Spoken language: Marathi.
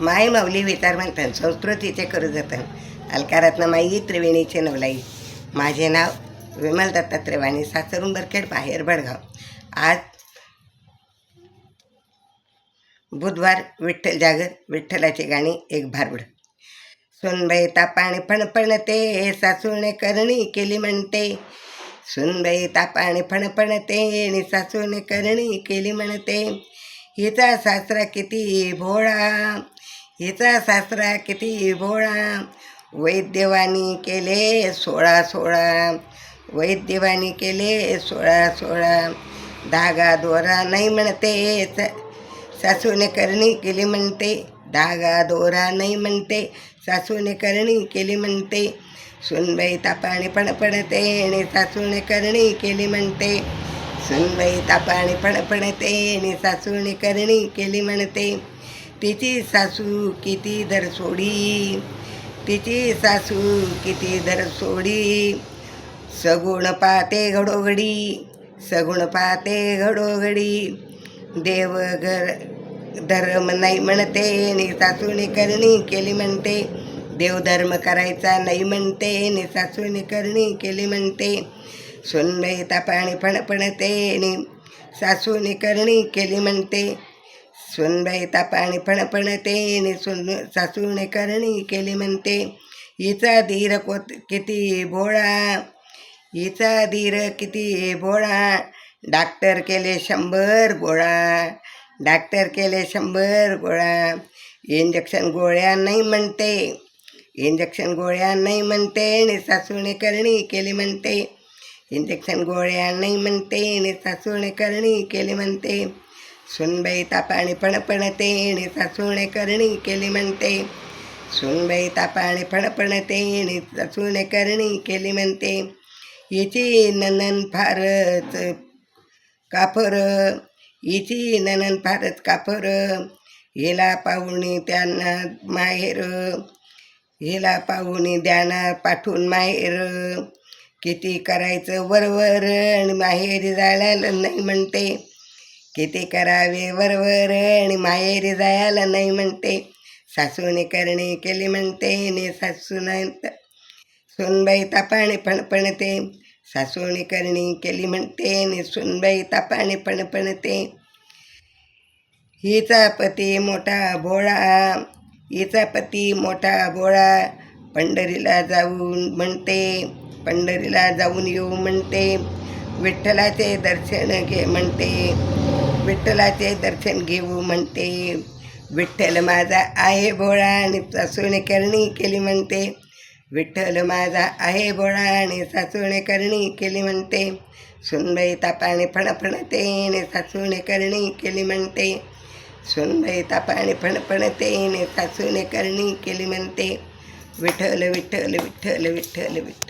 माय माऊली विचार म्हणतात संस्कृतीचे करू जतन. अलकारातनं माई त्रिवेणीचे नवलाई. माझे नाव विमल दत्ता त्रिवाणी सासरून बरखेड बाहेर बडगाव. आज बुधवार विठ्ठल जागर विठ्ठलाची गाणी एक भारुड सुनबाई तापाने फणफणते सासूने करणी केली म्हणते. सुनबाई तापाने फणफणते आणि सासूने करणी केली म्हणते. हिचा सासरा किती भोळा हिचा सासरा किती भोळा. वैद्यवानी केले सोळा सोळा. वैद्यवानी केले सोळा सोळा. धागा दोरा नाही म्हणते. स- सासूने करणी केली म्हणते. धागा दोरा नाही म्हणते. सासूने करणी केली म्हणते. सुनबाई तापाणी पण पडते आणि सासूने करणी केली म्हणते. सुनबाई तापाणी पण पडते आणि सासूने करणी केली म्हणते. तिची सासू किती दर सोडी तिची सासू किती दर सोडी. सगुण पाते घडोघडी सगुण पाते घडोघडी. देव घर धर्म नाही म्हणते नि सासूने करणी केली म्हणते. देवधर्म करायचा नाही म्हणते नि सासूने करणी केली म्हणते. सुनबाई तापाने फणफणते नि सासूने करणी केली म्हणते. सुनबाई तापाने फणफणते नि सुन सासूने करणी केली म्हणते. हिचा धीर कोत किती भोळा हिचा धीर किती भोळा. डॉक्टर केले शंभर गोळा डॉक्टर केले शंभर गोळा. इंजेक्शन गोळ्या नाही म्हणते. इंजेक्शन गोळ्या नाही म्हणते आणि सासूने करणी केली म्हणते. इंजेक्शन गोळ्या नाही म्हणते आणि सासूने करणी केली म्हणते. सुनबाई पाणी फणफणते येणे सासूने करणी केली म्हणते. सुनबाई पाणी फणफणते येणे सासूने करणी केली म्हणते. हिची ननन फारच काफर हिची ननन फारच काफर. हिला पाहुणी त्यांना माहेर हिला पाहुणी द्याना पाठवून माहेर. किती करायचं वरवर आणि माहेरी जायला नाही म्हणते. किती करावे वरवर आणि माहेरी जायला नाही म्हणते. सासूने करणे केली म्हणते ने सासूने सुनबाई तापाने फणफणते. सासूने करणी केली म्हणते ने सुनबाई तापाने फणफणते. हिचा पती मोठा भोळा हिचा पती मोठा भोळा. पंढरीला जाऊन म्हणते पंढरीला जाऊन येऊ म्हणते. विठ्ठलाचे दर्शन घे म्हणते. विठ्ठलाचे दर्शन घेऊ म्हणते. विठ्ठल माझा आहे भोळा आणि सासूने करणी केली म्हणते. विठ्ठल माझा आहे भोळा आणि सासूने करणी केली म्हणते. सुनबाई तापाने फणफणते आणि सासूने करणी केली म्हणते. सुनबाई तापाने फणफणते आणि सासूने करणी केली म्हणते. विठ्ठल विठ्ठल विठ्ठल विठ्ठल विठ्ठल.